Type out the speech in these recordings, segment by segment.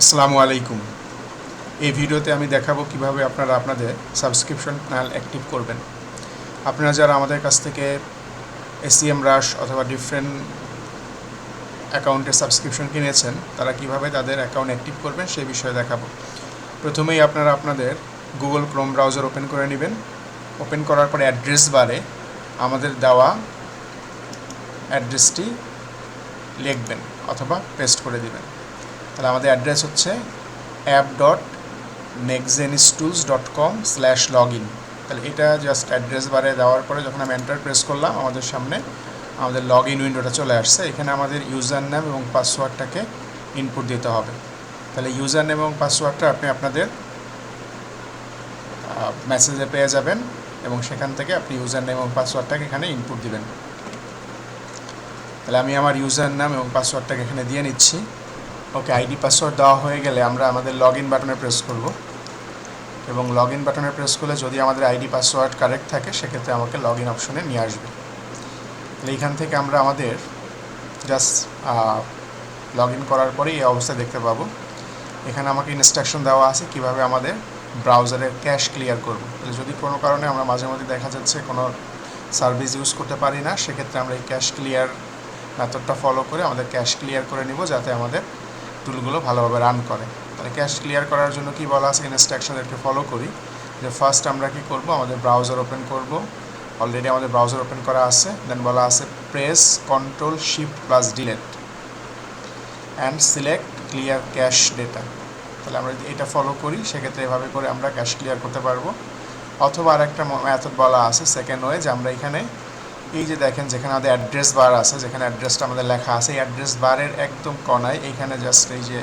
আসসালামু আলাইকুম। এই ভিডিওতে আমি দেখাবো কীভাবে আপনারা আপনাদের সাবস্ক্রিপশন প্ল্যান অ্যাক্টিভ করবেন। আপনারা যারা আমাদের কাছ থেকে এসিএম রাশ অথবা ডিফারেন্ট অ্যাকাউন্টের সাবস্ক্রিপশন কিনেছেন, তারা কীভাবে তাদের অ্যাকাউন্ট অ্যাক্টিভ করবেন সেই বিষয়ে দেখাবো। প্রথমেই আপনারা আপনাদের গুগল ক্রোম ব্রাউজার ওপেন করে নেবেন। ওপেন করার পরে অ্যাড্রেস বারে আমাদের দেওয়া অ্যাড্রেসটি লিখবেন অথবা পেস্ট করে দিবেন। তাহলে আমাদের অ্যাড্রেস হচ্ছে app dot nexgenistools dot com slash log in তাহলে এটা জাস্ট অ্যাড্রেস বারে দেওয়ার পরে যখন আমি এন্টার প্রেস করলাম, আমাদের সামনে আমাদের লগ ইন উইন্ডোটা চলে আসছে। এখানে আমাদের ইউজার নাম এবং পাসওয়ার্ডটাকে ইনপুট দিতে হবে। তাহলে ইউজার নেম এবং পাসওয়ার্ডটা আপনি আপনাদের মেসেজে পেয়ে যাবেন এবং সেখান থেকে আপনি ইউজার নেম এবং পাসওয়ার্ডটাকে এখানে ইনপুট দিবেন। তাহলে আমি আমার ইউজার নাম এবং পাসওয়ার্ডটাকে এখানে দিয়ে নিচ্ছি। ওকে আইডি পাসওয়ার্ড দেওয়া হয়ে গেলে আমরা আমাদের লগ ইন বাটনে প্রেস করব। এবং লগ ইন বাটনে প্রেস করলে যদি আমাদের আইডি পাসওয়ার্ড কারেক্ট থাকে, সেক্ষেত্রে আমাকে লগ ইন অপশনে নিয়ে আসবে। তাহলে এইখান থেকে আমরা আমাদের জাস্ট লগ ইন করার পরে এই অবস্থা দেখতে পাবো। এখানে আমাকে ইনস্ট্রাকশন দেওয়া আছে কীভাবে আমাদের ব্রাউজারের ক্যাশ ক্লিয়ার করব। তাহলে যদি কোনো কারণে আমরা মাঝে মাঝে দেখা যাচ্ছে কোনো সার্ভিস ইউজ করতে পারি না, সেক্ষেত্রে আমরা এই ক্যাশ ক্লিয়ার মেথডটা ফলো করে আমাদের ক্যাশ ক্লিয়ার করে নিব, যাতে আমাদের টুলগুলো ভালোভাবে রান করে। তাহলে ক্যাশ ক্লিয়ার করার জন্য কি বলা আছে? ইনস্ট্রাকশনদেরকে ফলো করি। যে ফার্স্ট আমরা কি করব? আমাদের ব্রাউজার ওপেন করব। অলরেডি আমাদের ব্রাউজার ওপেন করা আছে। দেন বলা আছে press control shift plus delete and select clear cache data তাহলে আমরা যদি এটা ফলো করি, সেক্ষেত্রে এভাবে করে আমরা ক্যাশ ক্লিয়ার করতে পারব। অথবা আর একটা মেথড বলা আছে সেকেন্ড ওয়ে যে আমরা এখানে এই যে দেখেন, যেখানে আমাদের অ্যাড্রেস বার আছে, যেখানে অ্যাড্রেসটা আমাদের লেখা আছে, এই অ্যাড্রেস বারের একদম কনায় এইখানে জাস্ট এই যে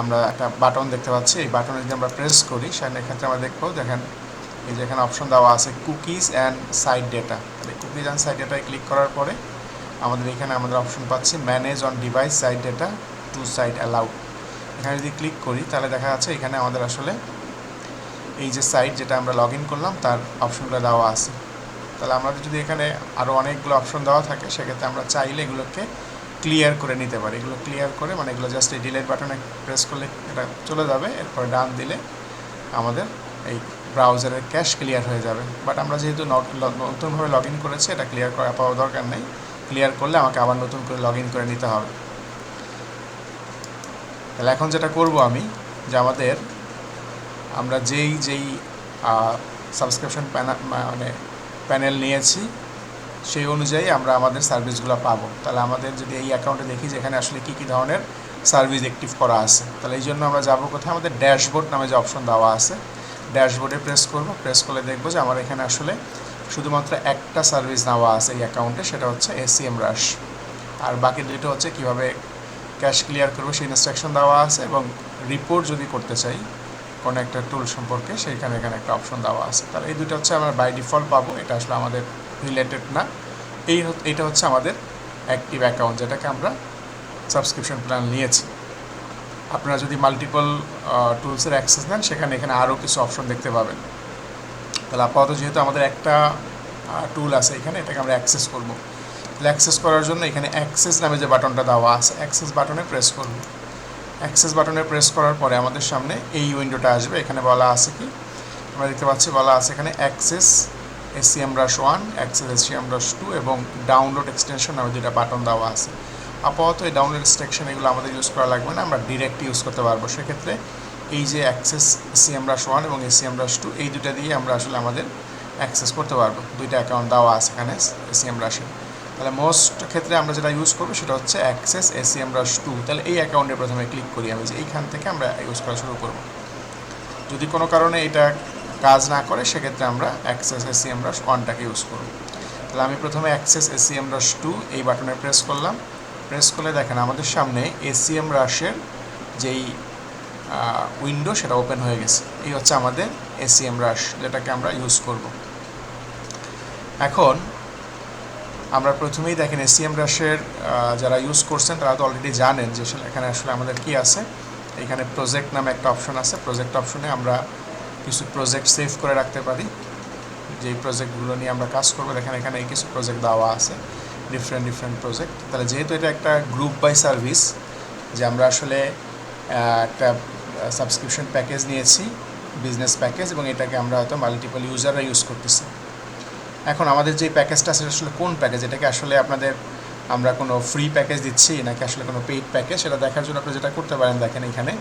আমরা একটা বাটন দেখতে পাচ্ছি। এই বাটনে যদি আমরা প্রেস করি, সেখানে ক্ষেত্রে আমরা দেখব, দেখেন, এই যে এখানে অপশন দেওয়া আছে কুকিজ অ্যান্ড সাইড ডেটা তাহলে কুকিজ অ্যান্ড সাইড ডেটায় ক্লিক করার পরে আমাদের এখানে আমাদের অপশন পাচ্ছি manage on device site data to site allowed এখানে যদি ক্লিক করি, তাহলে দেখা যাচ্ছে এখানে আমাদের আসলে এই যে সাইট যেটা আমরা লগ করলাম, তার অপশনগুলো দেওয়া আছে। তাহলে আমাদের যদি এখানে আরও অনেকগুলো অপশন দেওয়া থাকে, সেক্ষেত্রে আমরা চাইলে এগুলোকে ক্লিয়ার করে নিতে পারি। এগুলো ক্লিয়ার করে মানে এগুলো জাস্ট এই ডিলেট বাটনে প্রেস করলে এটা চলে যাবে, এরপরে ডান দিলে আমাদের এই ব্রাউজারের ক্যাশ ক্লিয়ার হয়ে যাবে। বাট আমরা যেহেতু নতুনভাবে লগ ইন করেছি, এটা ক্লিয়ার করা পাওয়া দরকার নেই। ক্লিয়ার করলে আমাকে আবার নতুন করে লগ ইন করে নিতে হবে। তাহলে এখন যেটা করব আমি, যে আমাদের আমরা যেই যেই সাবস্ক্রিপশন মানে প্যানেল নিয়েছি, সেই অনুযায়ী আমরা আমাদের সার্ভিসগুলো পাবো। তাহলে আমাদের যদি এই অ্যাকাউন্টে দেখি যে এখানে আসলে কী কী ধরনের সার্ভিস অ্যাক্টিভ করা আছে, তাহলে এই জন্য আমরা যাব কোথায়? আমাদের ড্যাশবোর্ড নামে যে অপশন দেওয়া আছে, ড্যাশবোর্ডে প্রেস করব। প্রেস করলে দেখব যে আমার এখানে আসলে শুধুমাত্র একটা সার্ভিস নেওয়া আছে এই অ্যাকাউন্টে, সেটা হচ্ছে এসিএম রাশ। আর বাকি দুটো হচ্ছে কীভাবে ক্যাশ ক্লিয়ার করব, সেই ইনস্ট্রাকশন দেওয়া আছে এবং রিপোর্ট যদি করতে চাই কোনো একটা টুল সম্পর্কে সেইখানে এখানে একটা অপশন দেওয়া আছে। তাহলে এই দুটো হচ্ছে আমরা বাই ডিফল্ট পাবো, এটা আসলে আমাদের রিলেটেড না। এই এটা হচ্ছে আমাদের অ্যাক্টিভ অ্যাকাউন্ট যেটাকে আমরা সাবস্ক্রিপশন প্ল্যান নিয়েছি। আপনারা যদি মাল্টিপল টুলসের অ্যাক্সেস নেন, সেখানে এখানে আরও কিছু অপশন দেখতে পাবেন। তাহলে আপাতত যেহেতু আমাদের একটা টুল আছে এখানে, এটাকে আমরা অ্যাক্সেস করব। তাহলে অ্যাক্সেস করার জন্য এখানে অ্যাক্সেস নামে যে বাটনটা দেওয়া আছে অ্যাক্সেস বাটনে প্রেস করব। অ্যাক্সেস বাটনে প্রেস করার পরে আমাদের সামনে এই উইন্ডোটা আসবে। এখানে বলা আছে কি? আমরা দেখতে পাচ্ছি বলা আছে এখানে access SEMrush one, access SEMrush two এবং ডাউনলোড এক্সটেনশন নামে দুটা বাটন দেওয়া আছে। আপাতত এই ডাউনলোড এক্সটেনশন এগুলো আমাদের ইউজ করা লাগবে না, আমরা ডিরেক্ট ইউজ করতে পারব। সেক্ষেত্রে এই যে অ্যাক্সেস এসিএম ব্রাশ ওয়ান এবং এসিএম ব্রাশ টু, এই দুটা দিয়ে আমরা আসলে আমাদের অ্যাক্সেস করতে পারব। দুইটা অ্যাকাউন্ট দেওয়া আছে এখানে এসিএম ব্রাশে। তাহলে মোস্ট ক্ষেত্রে আমরা যেটা ইউজ করব সেটা হচ্ছে অ্যাক্সেস এসিএম ব্রাশ টু তাহলে এই অ্যাকাউন্টে প্রথমে ক্লিক করি আমি যে এইখান থেকে আমরা ইউজ করা শুরু করব। যদি কোনো কারণে এটা কাজ না করে, সেক্ষেত্রে আমরা অ্যাক্সেস এসিএম ব্রাশ ওয়ানটাকে ইউজ করব। তাহলে আমি প্রথমে অ্যাক্সেস এসিএম ব্রাশ টু এই বাটনে প্রেস করলাম। প্রেস করলে দেখেন আমাদের সামনে এসিএম রাশের যেই উইন্ডো সেটা ওপেন হয়ে গেছে। এই হচ্ছে আমাদের এসিএম রাশ যেটাকে আমরা ইউজ করব। এখন আমরা প্রথমেই দেখেন এসিএম রাশের যারা ইউজ করছেন, তারা তো অলরেডি জানেন যে এখানে আসলে আমাদের কি আছে। এখানে প্রজেক্ট নামে একটা অপশন আছে। প্রজেক্ট অপশনে আমরা কিছু প্রজেক্ট সেভ করে রাখতে পারি। যেই প্রজেক্টগুলো নিয়ে আমরা কাজ করব, দেখেন এখানে কিছু প্রজেক্ট দেওয়া আছে। ডিফারেন্ট ডিফারেন্ট প্রজেক্ট তাহলে যেহেতু এটা একটা গ্রুপ বাই সার্ভিস যে আমরা আসলে একটা সাবস্ক্রিপশন প্যাকেজ নিয়েছি বিজনেস প্যাকেজ এবং এটাকে আমরা হয়তো মাল্টিপল ইউজাররা ইউজ করতেছি। এখন আমাদের যে প্যাকেজটা সেটা আসলে কোন প্যাকেজ এটাকে আসলে আপনাদের আমরা কোনো ফ্রি প্যাকেজ দিচ্ছি নাকি আসলে কোনো পেইড প্যাকেজ সেটা দেখার জন্য আপনি যেটা করতে পারেন, দেখেন এখানে।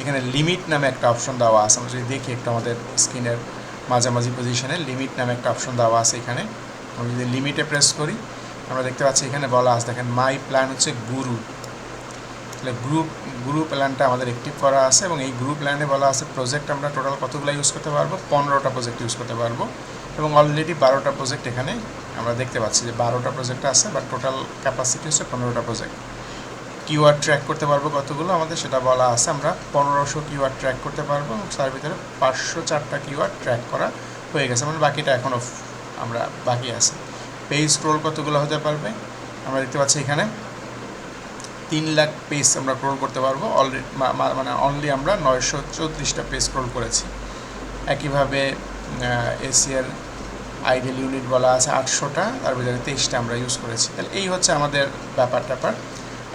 এখানে লিমিট নামে একটা অপশন দেওয়া আছে। আমরা যদি দেখি একটু আমাদের স্ক্রিনের মাঝামাঝি পজিশনে লিমিট নামে একটা অপশন দেওয়া আছে এখানে। আমরা যদি লিমিটে প্রেস করি, আমরা দেখতে পাচ্ছি এখানে বলা আছে, দেখেন মাই প্ল্যান হচ্ছে গুরু তাহলে গ্রুপ গ্রুপ প্ল্যানটা আমাদের অ্যাক্টিভ করা আছে এবং এই গ্রুপ প্ল্যানে বলা আছে প্রজেক্ট আমরা টোটাল কতগুলো ইউজ করতে পারব? পনেরোটা প্রজেক্ট ইউজ করতে পারব। এবং অলরেডি বারোটা প্রজেক্ট এখানে আমরা দেখতে পাচ্ছি যে বারোটা প্রজেক্ট আছে বা টোটাল ক্যাপাসিটি হচ্ছে পনেরোটা প্রজেক্ট কিওয়ার্ড ট্র্যাক করতে পারব কতগুলো আমাদের সেটা বলা আছে। আমরা পনেরোশো কিওয়ার্ড ট্র্যাক করতে পারব এবং তার ভিতরে পাঁচশো চারটা কিওয়ার্ড ট্র্যাক করা হয়ে গেছে। মানে বাকিটা এখনও আমরা বাকি আছে। পেজ স্ক্রোল কতগুলো হতে পারবে? আমরা দেখতে পাচ্ছি এখানে তিন লাখ পেজ আমরা ক্রোল করতে পারব। অলরেডি মানে অনলি আমরা নয়শো চৌত্রিশটা পেজ ক্রোল করেছি। একইভাবে এসিয়ার আইডিয়াল ইউনিট বলা আছে আটশোটা, তার ভিতরে তেইশটা আমরা ইউজ করেছি। তাহলে এই হচ্ছে আমাদের ব্যাপার ট্যাপার।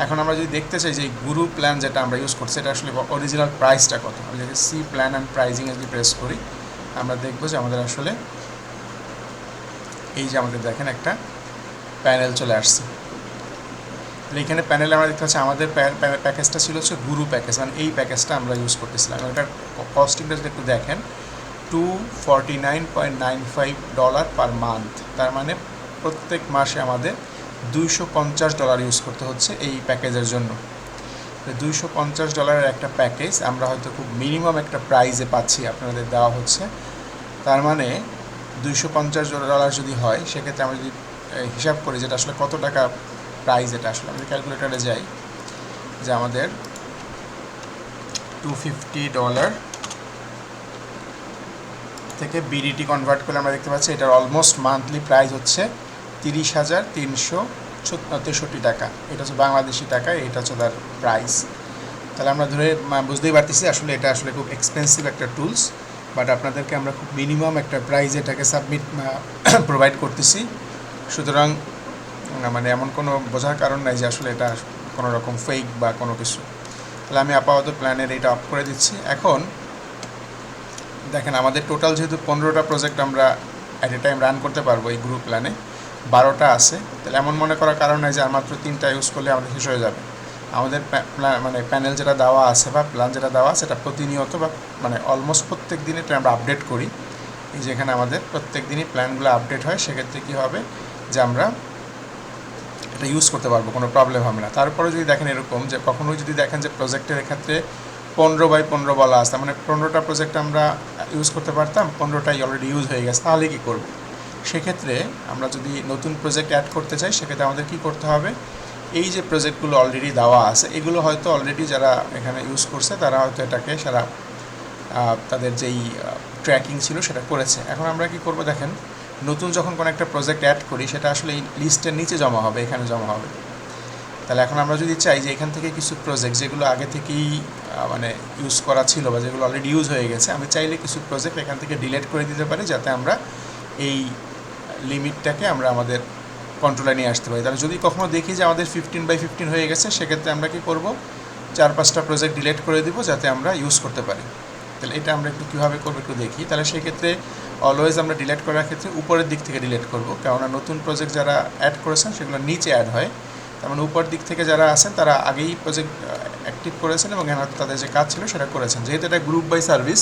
এখন আমরা যদি দেখতে চাই যে এই গুরু প্ল্যান যেটা আমরা ইউজ করছি এটা আসলে অরিজিনাল প্রাইসটা কত? আমি যদি সি প্ল্যান অ্যান্ড প্রাইজিং যদি প্রেস করি, আমরা দেখব যে আমাদের আসলে এই যে আমাদের দেখেন একটা প্যানেল চলে আসছে। এখানে প্যানেলে আমরা দেখতে পাচ্ছি আমাদের প্যাকেজটা ছিল হচ্ছে গুরু প্যাকেজ মানে এই প্যাকেজটা আমরা ইউজ করতেছিলাম। এটার কস্টিংটা যদি একটু দেখেন two forty nine point nine five dollar per month তার মানে প্রত্যেক মাসে আমাদের দুইশো পঞ্চাশ ডলার ইউজ করতে হচ্ছে এই প্যাকেজের জন্য। দুইশো পঞ্চাশ ডলারের একটা প্যাকেজ আমরা হয়তো খুব মিনিমাম একটা প্রাইজে পাচ্ছি, আপনাদের দেওয়া হচ্ছে। তার মানে দুইশো পঞ্চাশ ডলার যদি হয়, সেক্ষেত্রে আমরা যদি হিসাব করি যেটা আসলে কত টাকা প্রাইস এটা আসলে আমি ক্যালকুলেটারে যাই যে আমাদের টু ফিফটি ডলার থেকে বিডিটি কনভার্ট করলে আমরা দেখতে পাচ্ছি এটার অলমোস্ট মান্থলি প্রাইস হচ্ছে তিরিশ হাজার তিনশো তেষট্টি টাকা। এটা হচ্ছে বাংলাদেশি টাকা, এটা হচ্ছে তার প্রাইস তাহলে আমরা ধরে বুঝতেই পারতেছি আসলে এটা আসলে খুব এক্সপেন্সিভ একটা টুলস বাট আপনাদেরকে আমরা খুব মিনিমাম একটা প্রাইস এটাকে সাবমিট প্রোভাইড করতেছি। সুতরাং মানে এমন কোনো বোঝার কারণ নাই যে আসলে এটা কোনো রকম ফেক বা কোনো কিছু। তাহলে আমি আপাতত প্ল্যানের এটা অফ করে দিচ্ছি। এখন দেখেন, আমাদের টোটাল যেহেতু পনেরোটা প্রজেক্ট আমরা অ্যাট এ টাইম রান করতে পারব এই গ্রুপ প্ল্যানে বারোটা আছে। তাহলে এমন মনে করার কারণ নাই যে আর মাত্র তিনটা ইউজ করলে আমাদের শেষ হয়ে যাবে। আমাদের মানে প্যানেল যেটা দেওয়া আছে বা প্ল্যান যেটা দেওয়া আছে সেটা প্রতিনিয়ত বা মানে অলমোস্ট প্রত্যেক দিন এটা আমরা আপডেট করি। এই যে এখানে আমাদের প্রত্যেক দিনই প্ল্যানগুলো আপডেট হয়, সেক্ষেত্রে কী হবে যে আমরা এটা ইউজ করতে পারব, কোনো প্রবলেম হবে না। তারপরে যদি দেখেন এরকম যে কখনোই যদি দেখেন যে প্রজেক্টের ক্ষেত্রে পনেরো বাই পনেরো বলা আসতে মানে পনেরোটা প্রজেক্ট আমরা ইউজ করতে পারতাম, পনেরোটাই অলরেডি ইউজ হয়ে গেছে। তাহলে কী করব? সেক্ষেত্রে আমরা যদি নতুন প্রজেক্ট অ্যাড করতে চাই, সেক্ষেত্রে আমাদের কী করতে হবে? এই যে প্রজেক্টগুলো অলরেডি দেওয়া আছে, এগুলো হয়তো অলরেডি যারা এখানে ইউজ করছে, তারা হয়তো এটাকে সারা তাদের যেই ট্র্যাকিং ছিল সেটা করেছে। এখন আমরা কি করব দেখেন, নতুন যখন কোনো একটা প্রজেক্ট অ্যাড করি, সেটা আসলে এই লিস্টের নিচে জমা হবে, এখানে জমা হবে। তাহলে এখন আমরা যদি চাই যে এখান থেকে কিছু প্রজেক্ট যেগুলো আগে থেকেই মানে ইউজ করা ছিল বা যেগুলো অলরেডি ইউজ হয়ে গেছে, আমি চাইলে কিছু প্রজেক্ট এখান থেকে ডিলেট করে দিতে পারি যাতে আমরা এই লিমিটটাকে আমরা আমাদের কন্ট্রোলে নিয়ে আসতে পারি। তাহলে যদি কখনও দেখি যে আমাদের ফিফটিন বাই ফিফটিন হয়ে গেছে, সেক্ষেত্রে আমরা কী করব? চার পাঁচটা প্রজেক্ট ডিলেট করে দিব যাতে আমরা ইউজ করতে পারি। তাহলে এটা আমরা একটু কীভাবে করব একটু দেখি। তাহলে সেক্ষেত্রে অলওয়েজ আমরা ডিলেট করার ক্ষেত্রে উপরের দিক থেকে ডিলেট করব। কেননা নতুন প্রজেক্ট যারা অ্যাড করেছেন, সেগুলো নিচে অ্যাড হয়। তার মানে উপর দিক থেকে যারা আছেন, তারা আগেই প্রজেক্ট অ্যাক্টিভ করেছেন এবং তাদের যে কাজ ছিল সেটা করেছেন। যেহেতু এটা গ্রুপ বাই সার্ভিস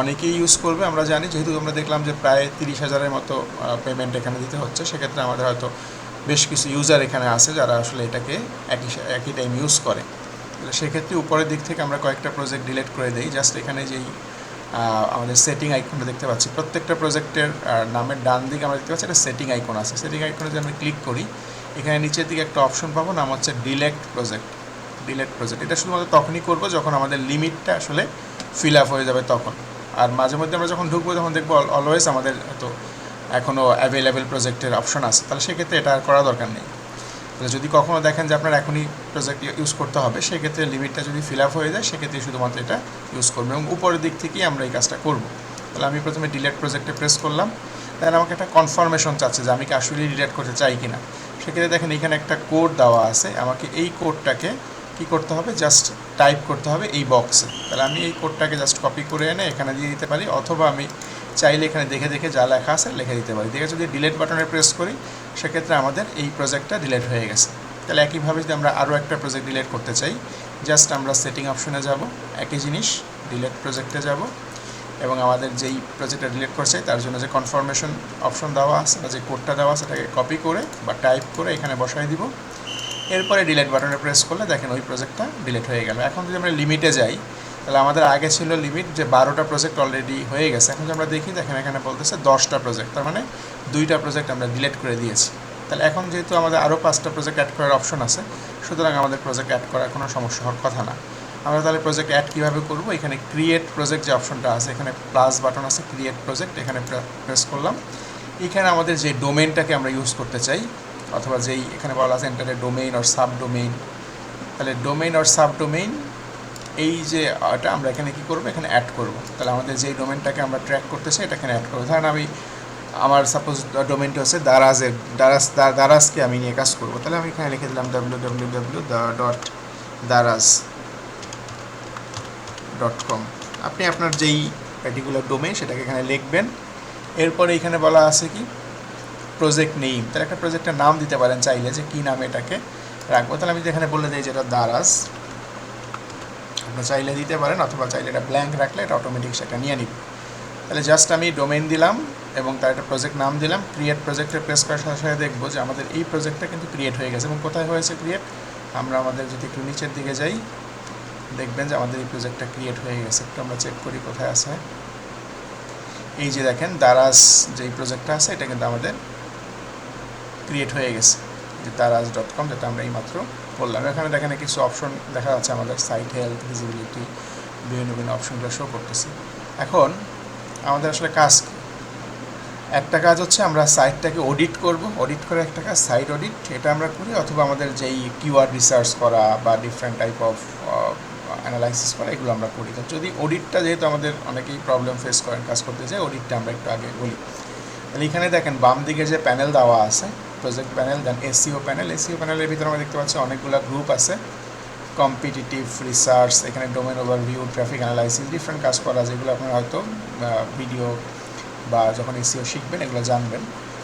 অনেকেই ইউজ করবে। আমরা জানি যেহেতু আমরা দেখলাম যে প্রায় তিরিশ হাজারের মতো পেমেন্ট এখানে দিতে হচ্ছে, সেক্ষেত্রে আমাদের হয়তো বেশ কিছু ইউজার এখানে আছে যারা আসলে এটাকে একই একই টাইম ইউজ করে। সেক্ষেত্রে উপরের দিক থেকে আমরা কয়েকটা প্রজেক্ট ডিলেট করে দিই। জাস্ট এখানে যেই আমাদের সেটিং আইকনটা দেখতে পাচ্ছি। প্রত্যেকটা প্রজেক্টের নামের ডান দিকে আমরা দেখতে পাচ্ছি, একটা সেটিং আইকন আছে। সেটিং আইকনে যদি আমরা ক্লিক করি এখানে নিচের দিকে একটা অপশন পাবো, নাম হচ্ছে ডিলেক্ট প্রজেক্ট ডিলেট প্রজেক্ট এটা শুধুমাত্র তখনই করব যখন আমাদের লিমিটটা আসলে ফিল আপ হয়ে যাবে তখন। আর মাঝে মধ্যে আমরা যখন ঢুকবো তখন দেখব অলওয়েজ আমাদের হয়তো এখনও অ্যাভেলেবেল প্রজেক্টের অপশন আছে। তাহলে সেক্ষেত্রে এটা আর করা দরকার নেই। তাহলে যদি কখনও দেখেন যে আপনার এখনই প্রজেক্ট ইউজ করতে হবে, সেক্ষেত্রে লিমিটটা যদি ফিল আপ হয়ে যায় সেক্ষেত্রে শুধুমাত্র এটা ইউজ করব এবং উপরের দিক থেকেই আমরা এই কাজটা করব। তাহলে আমি প্রথমে ডিলেট প্রজেক্টে প্রেস করলাম। দেন আমাকে একটা কনফার্মেশন চাচ্ছে যে আমি কি আসলে ডিলেট করতে চাই কি না সেক্ষেত্রে দেখেন এখানে একটা কোড দেওয়া আছে। আমাকে এই কোডটাকে কি করতে হবে? জাস্ট টাইপ করতে হবে এই বক্সে তাহলে আমি এই কোডটাকে জাস্ট কপি করে এনে এখানে দিয়ে দিতে পারি, অথবা আমি চাইলে এখানে দেখে দেখে যা লেখা আছে লিখে দিতে পারি। দেখে যদি ডিলেট বাটনে প্রেস করি, সেক্ষেত্রে আমাদের এই প্রজেক্টটা ডিলেট হয়ে গেছে। তাহলে একইভাবে যদি আমরা আরও একটা প্রজেক্ট ডিলেট করতে চাই জাস্ট আমরা সেটিং অপশনে যাব, একই জিনিস ডিলেট প্রজেক্টে যাব। এবং আমাদের যেই প্রজেক্টটা ডিলিট করছে, তার জন্য যে কনফার্মেশন অপশন দেওয়া আছে বা যে কোডটা দেওয়া আছে সেটাকে কপি করে বা টাইপ করে এখানে বসাই দিব। এরপরে ডিলেট বাটনে প্রেস করলে দেখেন ওই প্রজেক্টটা ডিলেট হয়ে গেল। এখন যদি আমরা লিমিটে যাই, তাহলে আমাদের আগে ছিল লিমিট যে বারোটা প্রজেক্ট অলরেডি হয়ে গেছে। এখন যদি আমরা দেখি, দেখেন এখানে বলতেছে দশটা প্রজেক্ট তার মানে দুইটা প্রজেক্ট আমরা ডিলেট করে দিয়েছি। তাহলে এখন যেহেতু আমাদের আরও পাঁচটা প্রজেক্ট অ্যাড করার অপশন আছে, সুতরাং আমাদের প্রজেক্ট অ্যাড করার কোনো সমস্যা হওয়ার কথা না। আমরা তাহলে প্রজেক্ট অ্যাড কীভাবে করব? এখানে ক্রিয়েট প্রজেক্ট যে অপশনটা আছে, এখানে প্লাস বাটন আছে ক্রিয়েট প্রজেক্ট এখানে প্রেস করলাম। এখানে আমাদের যে ডোমেনটাকে আমরা ইউজ করতে চাই, অথবা যেই এখানে বলা আছে enter a domain or subdomain তাহলে ডোমেইন অর সাব ডোমেইন এই যে এটা আমরা এখানে কি করব? এখানে অ্যাড করব। তাহলে আমাদের যেই ডোমেনটাকে আমরা ট্র্যাক করতে চাই এটা এখানে অ্যাড করব। ধরেন আমি, আমার সাপোজ ডোমেনটা হচ্ছে দারাজের দারাজ দারাজকে আমি নিয়ে কাজ করব। তাহলে আমি এখানে লিখে দিলাম W W W dot Daraz. Dot com আপনি আপনার যেই পার্টিকুলার ডোমেন সেটাকে এখানে লিখবেন। এরপরে এখানে বলা আছে কি? প্রজেক্ট নেইম তাহলে একটা প্রজেক্টের নাম দিতে পারেন চাইলে যে কী নামে এটাকে রাখব। তাহলে আমি এখানে বলে দিই যেটা দারাজ আপনি চাইলে দিতে পারেন অথবা চাইলে এটা ব্ল্যাঙ্ক রাখলে এটা অটোমেটিক সেটা নিয়ে নিবে তাহলে জাস্ট আমি ডোমেন দিলাম এবং তার একটা প্রজেক্ট নাম দিলাম। ক্রিয়েট প্রজেক্টে প্রেস করার সাথে সাথে দেখব যে আমাদের এই প্রজেক্টটা কিন্তু ক্রিয়েট হয়ে গেছে এবং কোথায় হয়েছে ক্রিয়েট আমরা আমাদের যদি একটু নিচের দিকে যাই দেখবেন যে আমাদের এই প্রজেক্টটা ক্রিয়েট হয়ে গেছে। একটু আমরা চেক করি কোথায় আছে। এই যে দেখেন, দারাজ যেই প্রজেক্টটা আছে, এটা কিন্তু আমাদের ক্রিয়েট হয়ে গেছে। যে দারাজ ডট কম যেটা আমরা এইমাত্র বললাম এখানে দেখেন কিছু অপশন দেখা যাচ্ছে আমাদের সাইট হেলথ ভিজিবিলিটি বিভিন্ন বিভিন্ন অপশনগুলো শো করতেছি। এখন আমাদের আসলে কাজ একটা কাজ হচ্ছে আমরা সাইটটাকে অডিট করব। অডিট করে একটা কাজ সাইট অডিট এটা আমরা করি। অথবা আমাদের যেই কিওয়ার্ড রিসার্চ করা বা ডিফারেন্ট টাইপ অফ অ্যানালাইসিস করা, এগুলো আমরা করি। তো যদি অডিটটা যেহেতু আমাদের অনেকেই প্রবলেম ফেস করেন কাজ করতে চাই অডিটটা আমরা একটু আগে বলি। তাহলে এখানে দেখেন, বাম দিকে যে প্যানেল দেওয়া আছে project panel then SEO panel SEO প্যানেলের ভিতরে আমরা দেখতে পাচ্ছি অনেকগুলো গ্রুপ আছে। কম্পিটিটিভ রিসার্চ এখানে domain overview traffic analysis different কাজ করা, যেগুলো আপনারা হয়তো ভিডিও বা যখন এসিও শিখবেন, এগুলো জানবেন।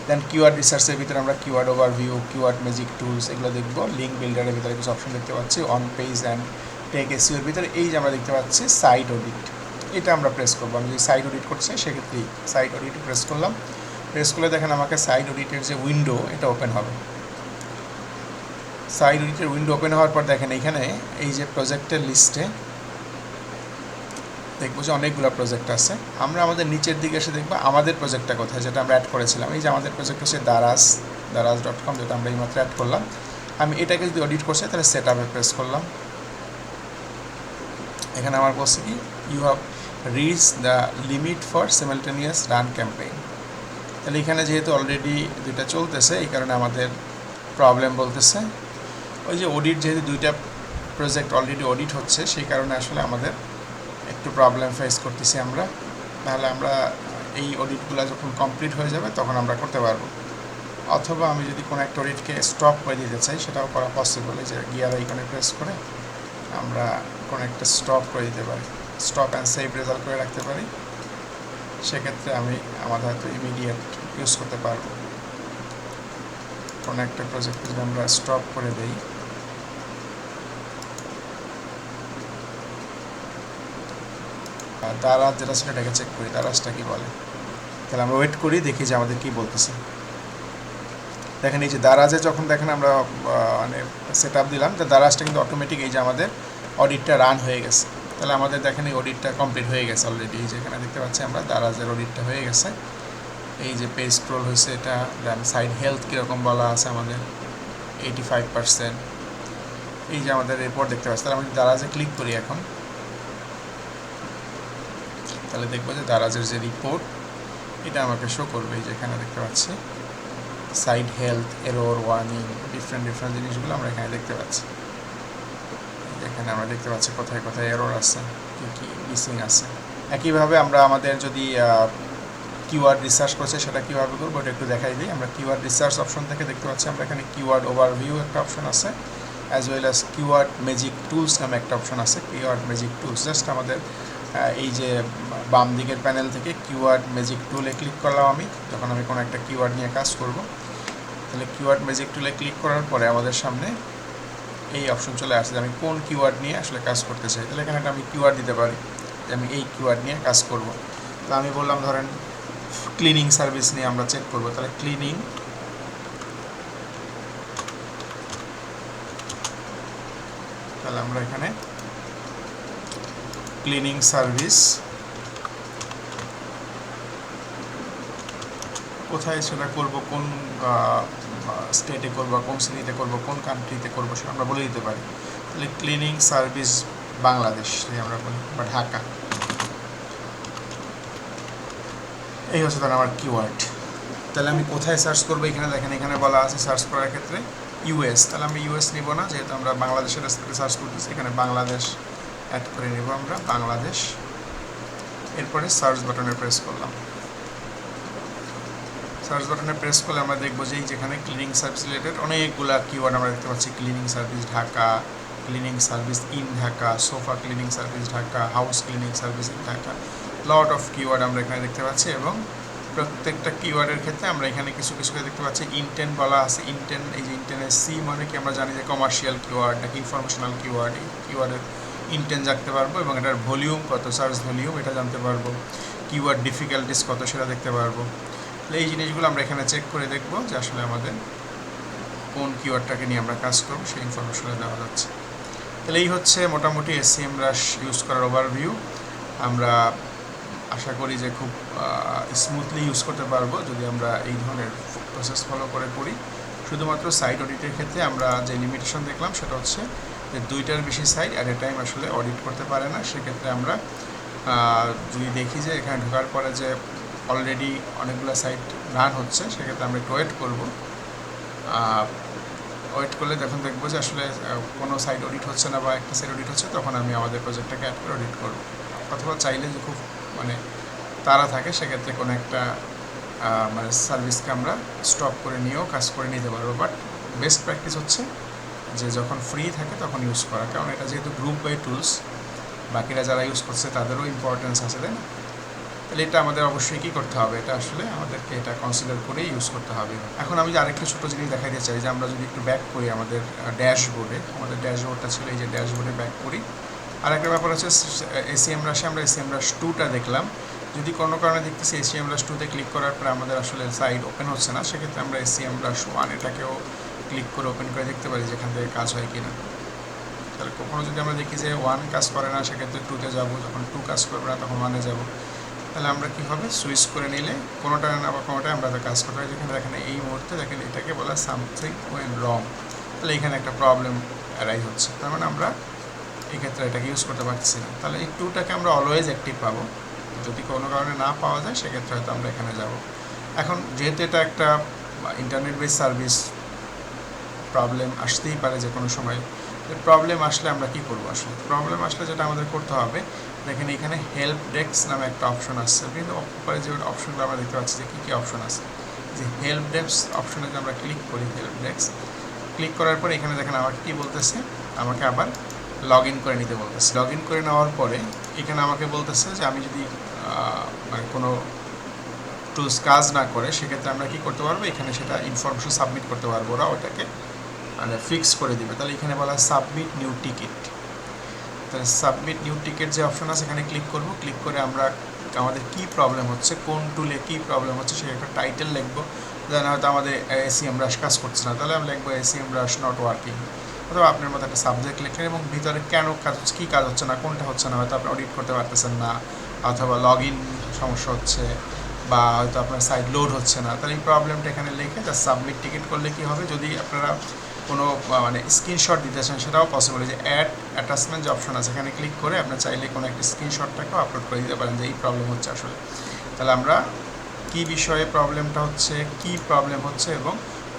দেন কিওয়ার্ড রিসার্চের ভিতরে আমরা keyword overview keyword magic tools এগুলো দেখব। লিঙ্ক বিল্ডারের ভিতরে কিছু অপশন দেখতে পাচ্ছি অন পেজ অ্যান্ড টেক এসিওর ভিতরে এই যে আমরা দেখতে পাচ্ছি সাইট অডিট এটা আমরা প্রেস করব। আমি যদি সাইট অডিট চাই, সেক্ষেত্রে সাইট অডিট প্রেস করলাম। প্রেস করলে দেখেন আমাকে সাইট অডিটের যে উইন্ডো এটা ওপেন হবে। সাইড অডিটের উইন্ডো ওপেন হওয়ার পর দেখেন এখানে এই যে প্রজেক্টের লিস্টে দেখব যে অনেকগুলো প্রজেক্ট আছে। আমরা আমাদের নিচের দিকে এসে দেখব আমাদের প্রজেক্টটা কোথায়, যেটা আমরা অ্যাড করেছিলাম। এই যে আমাদের প্রজেক্ট হচ্ছে দারাজ দারাজ ডট কম যেটা আমরা এইমাত্র অ্যাড করলাম। আমি এটাকে যদি অডিট করছি তাহলে সেট আপে প্রেস করলাম। এখানে আমার বলছে কি you have reach the limit for simultaneous run campaign তাহলে এখানে যেহেতু অলরেডি দুইটা চলতেছে, এই কারণে আমাদের প্রবলেম বলতেছে। ওই যে অডিট যেহেতু দুইটা প্রজেক্ট অলরেডি অডিট হচ্ছে, সেই কারণে আসলে আমাদের একটু প্রবলেম ফেস করতেছি আমরা। তাহলে আমরা এই অডিটগুলো যখন কমপ্লিট হয়ে যাবে, তখন আমরা করতে পারব। অথবা আমি যদি কোনো একটা অডিটকে স্টপ করে দিতে চাই, সেটাও করা পসিবল যে গিয়ার আইকনে প্রেস করে। আমরা কোনো একটা স্টপ করে দিতে পারি। স্টপ অ্যান্ড সেভ রেজাল্ট করে রাখতে পারি। সেক্ষেত্রে আমি আমাদের হয়তো ইমিডিয়েট ইউজ করতে পারব। কোনো একটা প্রজেক্ট যদি আমরা স্টপ করে দিই। দারাজ যেটা সেটাকে চেক করি। দারাজটা কি বলে? তাহলে আমরা ওয়েট করি, দেখি যে আমাদের কি বলতেছে। দেখেন এই যে দারাজে যখন দেখেন আমরা মানে সেট দিলাম, তো দারাজটা কিন্তু অটোমেটিক এই যে আমাদের অডিটটা রান হয়ে গেছে। তাহলে আমাদের দেখেন এই অডিটটা কমপ্লিট হয়ে গেছে অলরেডি এই যে এখানে দেখতে পাচ্ছি আমরা, দারাজের অডিটটা হয়ে গেছে। এই যে পেজ স্ক্রোল হয়েছে এটা দেন সাইড হেলথ কীরকম বলা আছে আমাদের? এইটি ফাইভ পার্সেন্ট এই যে আমাদের রিপোর্ট দেখতে পাচ্ছি। তাহলে আমি দারাজে ক্লিক করি এখন। তাহলে দেখব যে দারাজের যে রিপোর্ট এটা আমাকে শো করবে। এই যে এখানে দেখতে পাচ্ছি। Site health error warning different different জিনিসগুলো আমরা এখানে দেখতে পাচ্ছি। এখানে আমরা দেখতে পাচ্ছি কোথায় কোথায় এরোর আছে, কী কী মিসিং আছে। একইভাবে আমরা আমাদের যদি কিওয়ার্ড রিসার্চ করছে, সেটা কীভাবে করব ওটা একটু দেখাই দিই। আমরা কিওয়ার্ড রিসার্চ অপশন থেকে দেখতে পাচ্ছি, আমরা এখানে কিওয়ার্ড ওভারভিউ একটা অপশন আছে as well as keyword magic tools নামে একটা অপশন আছে কিওয়ার্ড ম্যাজিক টুলস জাস্ট আমাদের এই যে বাম দিকের প্যানেল থেকে কিওয়ার্ড ম্যাজিক টুলে ক্লিক করলাম আমি যখন আমি কোনো একটা কিওয়ার্ড নিয়ে কাজ করব। তাহলে কিওয়ার্ড ম্যাজিক টুলে ক্লিক করার পরে আমাদের সামনে এই অপশন চলে আসছে যে আমি কোন কিওয়ার্ড নিয়ে আসলে কাজ করতে চাই। তাহলে এখানে একটা আমি কিওয়ার্ড দিতে পারি যে আমি এই কিওয়ার্ড নিয়ে কাজ করব। তো আমি বললাম ধরেন ক্লিনিং সার্ভিস নিয়ে আমরা চেক করব। তাহলে ক্লিনিং তাহলে আমরা এখানে ক্লিনিং সার্ভিস কোথায় সেটা করব, কোন স্টেটে করব, কোন সিটিতে করব, কোন কান্ট্রিতে করব সেটা আমরা বলে দিতে পারি। তাহলে ক্লিনিং সার্ভিস বাংলাদেশ আমরা বলি, বা ঢাকা। এই হচ্ছে তাহলে আমার কিওয়ার্ড তাহলে আমি কোথায় সার্চ করব? এখানে দেখেন, এখানে বলা আছে সার্চ করার ক্ষেত্রে ইউএস তাহলে আমি ইউএস নিব না, যেহেতু আমরা বাংলাদেশের সার্চ করতেছি, এখানে বাংলাদেশ অ্যাড করে নেব আমরা বাংলাদেশ। এরপরে সার্চ বাটনে প্রেস করলাম। সার্চ বাটনে প্রেস করলে আমরা দেখব যে যেখানে ক্লিনিং সার্ভিস রিলেটেড অনেকগুলা কিওয়ার্ড আমরা দেখতে পাচ্ছি। Cleaning service Dhaka cleaning service in Dhaka sofa cleaning service Dhaka house cleaning service in Dhaka. Lot of keyword আমরা এখানে দেখতে পাচ্ছি এবং প্রত্যেকটা কিওয়ার্ডের ক্ষেত্রে আমরা এখানে কিছু কিছু দেখতে পাচ্ছি। ইনটেন বলা আছে। ইনটেন এই যে ইনটেনের সি মানে কি আমরা জানি যে কমার্শিয়াল কিওয়ার্ড নাকি ইনফরমেশনাল কিওয়ার্ড এই কিওয়ার্ডের ইনটেন জানতে পারব এবং এটার ভলিউম কত সার্চ ভলিউম এটা জানতে পারব কিওয়ার্ড ডিফিকাল্টিস কত সেটা দেখতে পারব। তাহলে এই জিনিসগুলো আমরা এখানে চেক করে দেখব যে আসলে আমাদের কোন কিওয়ার্ডটাকে নিয়ে আমরা কাজ করব, সেই ইনফরমেশনে দেওয়া যাচ্ছে। তাহলে এই হচ্ছে মোটামুটি এসিএম রাশ ইউজ করার ওভারভিউ আমরা আশা করি যে খুব স্মুথলি ইউজ করতে পারব যদি আমরা এই ধরনের প্রসেস ফলো করে করি। শুধুমাত্র সাইট অডিটের ক্ষেত্রে আমরা যে লিমিটেশন দেখলাম সেটা হচ্ছে দুইটার বেশি সাইট অ্যাট এ টাইম আসলে অডিট করতে পারে না। সেক্ষেত্রে আমরা যদি দেখি যে এখানে ঢোকার পরে যে অলরেডি অনেকগুলো সাইট রান হচ্ছে, সেক্ষেত্রে আমরা একটু ওয়েট করব। ওয়েট করলে যখন দেখব যে আসলে কোনো সাইট অডিট হচ্ছে না বা একটা সাইট অডিট হচ্ছে, তখন আমি আমাদের প্রজেক্টটাকে অ্যাড করে অডিট করব। অথবা চাইলে যে খুব মানে তারা থাকে, সেক্ষেত্রে কোনো একটা মানে সার্ভিসকে আমরা স্টপ করে নিয়েও কাজ করে নিতে পারব। বাট বেস্ট প্র্যাকটিস হচ্ছে যে যখন ফ্রি থাকে তখন ইউজ করা। কারণ এটা যেহেতু গ্রুপ বাই টুলস বাকিরা যারা ইউজ করছে তাদেরও ইম্পর্টেন্স আছে, তাই না? তাহলে এটা আমাদের অবশ্যই কী করতে হবে? এটা আসলে আমাদেরকে এটা কনসিডার করেই ইউজ করতে হবে। এখন আমি যে আরেকটা ছোটো জিনিস দেখাইতে চাই, যে আমরা যদি একটু ব্যাক করি আমাদের ড্যাশবোর্ডে আমাদের ড্যাশবোর্ডটা ছিল এই যে ড্যাশবোর্ডে ব্যাক করি। আর একটা ব্যাপার হচ্ছে এসিএম রাশে আমরা এসিএম রাশ টুটা দেখলাম। যদি কোনো কারণে দেখতেছি এসিএম রাশ টুতে ক্লিক করার পরে আমাদের আসলে সাইট ওপেন হচ্ছে না, সেক্ষেত্রে আমরা এসিএম রাশ ওয়ান এটাকেও ক্লিক করে ওপেন করে দেখতে পারি যেখান থেকে কাজ হয় কি না তাহলে কখনো যদি আমরা দেখি যে ওয়ান কাজ করে না, সেক্ষেত্রে টুতে যাব, যখন টু কাজ করবে না, তখন ওয়ানে যাব। তাহলে আমরা কী হবে? সুইচ করে নিলে কোনোটা না বা কোনোটায় আমরা কাজ করতে হয় যেখানে দেখেন এই মুহূর্তে দেখেন, এটাকে বলা সামথিং ওয়েন রং তাহলে এখানে একটা প্রবলেম অ্যারাইজ হচ্ছে। তার মানে আমরা এই ক্ষেত্রে এটাকে ইউজ করতে পারছি না। তাহলে এই টুটাকে আমরা অলওয়েজ অ্যাক্টিভ পাবো। যদি কোনো কারণে না পাওয়া যায়, সেক্ষেত্রে হয়তো আমরা এখানে যাব। এখন যেহেতু এটা একটা ইন্টারনেট বেস সার্ভিস প্রবলেম আসতেই পারে যে কোনো সময়। প্রবলেম আসলে আমরা কি করব আসলে? প্রবলেম আসলে যেটা আমাদের করতে হবে, দেখেন এখানে হেল্প ডেস্ক নামে একটা অপশন আসছে কিন্তু উপরে যে অপশনগুলো আমরা দেখতে পাচ্ছি যে কী কী অপশন আছে? যে হেল্প ডেস্ক অপশনে যে আমরা ক্লিক করি হেল্প ডেস্ক ক্লিক করার পরে এখানে দেখেন আমাকে কী বলতেছে? আমাকে আবার লগ ইন করে নিতে বলতেছে। লগ ইন করে নেওয়ার পরে এখানে আমাকে বলতেছে যে আমি যদি মানে কোনো টুলস কাজ না করে, সেক্ষেত্রে আমরা কি করতে পারব? এখানে সেটা ইনফরমেশন সাবমিট করতে পারব। ওরা ওটাকে মানে ফিক্স করে দিবে। তাহলে এখানে বলা সাবমিট নিউ টিকিট তাহলে সাবমিট নিউ টিকিট যে অপশন আছে, এখানে ক্লিক করব। ক্লিক করে আমরা আমাদের কি প্রবলেম হচ্ছে, কোন টুলে কি প্রবলেম হচ্ছে সে একটা টাইটেল লিখব। দেন হয়তো আমাদের এসিএম রাশ কাজ করছে না। তাহলে আমি লিখব এসিএম রাশ নট ওয়ার্কিং অথবা আপনার মতো একটা সাবজেক্ট লেখেন এবং ভিতরে কেন কাজ হচ্ছে, কী কাজ হচ্ছে না, কোনটা হচ্ছে না, হয়তো আপনি অডিট করতে পারতেছেন না, অথবা লগ ইন সমস্যা হচ্ছে বা হয়তো আপনার সাইট লোড হচ্ছে না। তাহলে এই প্রবলেমটা এখানে লিখে যা সাবমিট টিকিট করলে কি হবে? যদি আপনারা কোনো মানে স্ক্রিনশট দিতে চান, সেটাও পসিবল যে অ্যাড অ্যাটাচমেন্ট যে অপশন আছে, এখানে ক্লিক করে আপনার চাইলে কোনো একটা স্ক্রিনশটটাকেও আপলোড করে দিতে পারেন যে এই প্রবলেম হচ্ছে আসলে। তাহলে আমরা কি বিষয়ে প্রবলেমটা হচ্ছে, কি প্রবলেম হচ্ছে এবং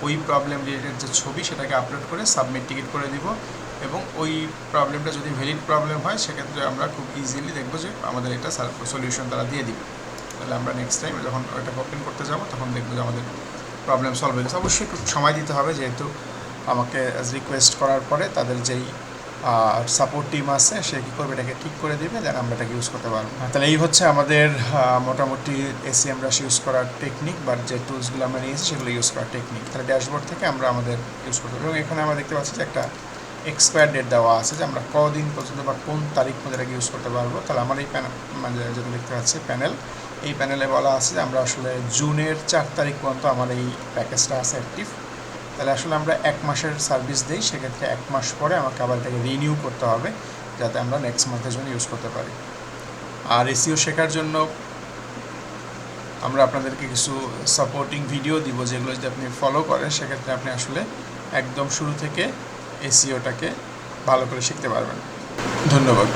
ওই প্রবলেম রিলেটেড যে ছবি সেটাকে আপলোড করে সাবমিট টিকিট করে দিব এবং ওই প্রবলেমটা যদি ভ্যালিড প্রবলেম হয়, সেক্ষেত্রে আমরা খুব ইজিলি দেখব যে আমাদের এটা সলিউশন তারা দিয়ে দিবে। তাহলে আমরা নেক্সট টাইম যখন ওইটাকে ওপেন করতে যাব, তখন দেখব যে আমাদের প্রবলেম সলভ হয়ে গেছে। অবশ্যই একটু সময় দিতে হবে যেহেতু আমাকে রিকোয়েস্ট করার পরে তাদের যেই সাপোর্ট টিম আছে সে কী করবে এটাকে ঠিক করে দেবে দেন আমরা এটাকে ইউজ করতে পারব। তাহলে এই হচ্ছে আমাদের মোটামুটি এসিএম ব্রাশ ইউজ করার টেকনিক বা যে টুলসগুলো আমরা নিয়েছি সেগুলো ইউজ করার টেকনিক তাহলে ড্যাশবোর্ড থেকে আমরা আমাদের ইউজ করতে পারব। এবং এখানে আমরা দেখতে পাচ্ছি যে একটা এক্সপায়ার ডেট দেওয়া আছে যে আমরা কদিন পর্যন্ত বা কোন তারিখ পর্যন্ত এটাকে ইউজ করতে পারব। তাহলে আমার এই প্যানেল মানে যেটা দেখতে পাচ্ছি প্যানেল এই প্যানেলে বলা আছে যে আমরা আসলে জুনের চার তারিখ পর্যন্ত আমার এই প্যাকেজটা আছে অ্যাক্টিভ তাহলে আসলে আমরা এক মাসের সার্ভিস দিই, সেক্ষেত্রে এক মাস পরে আমাকে আবার এটাকে রিনিউ করতে হবে, যাতে আমরা নেক্সট মান্থের জন্য ইউজ করতে পারি। আর এসিও শেখার জন্য আমরা আপনাদেরকে কিছু সাপোর্টিং ভিডিও দিব, যেগুলো যদি আপনি ফলো করেন, সেক্ষেত্রে আপনি আসলে একদম শুরু থেকে এসিওটাকে ভালো করে শিখতে পারবেন। ধন্যবাদ।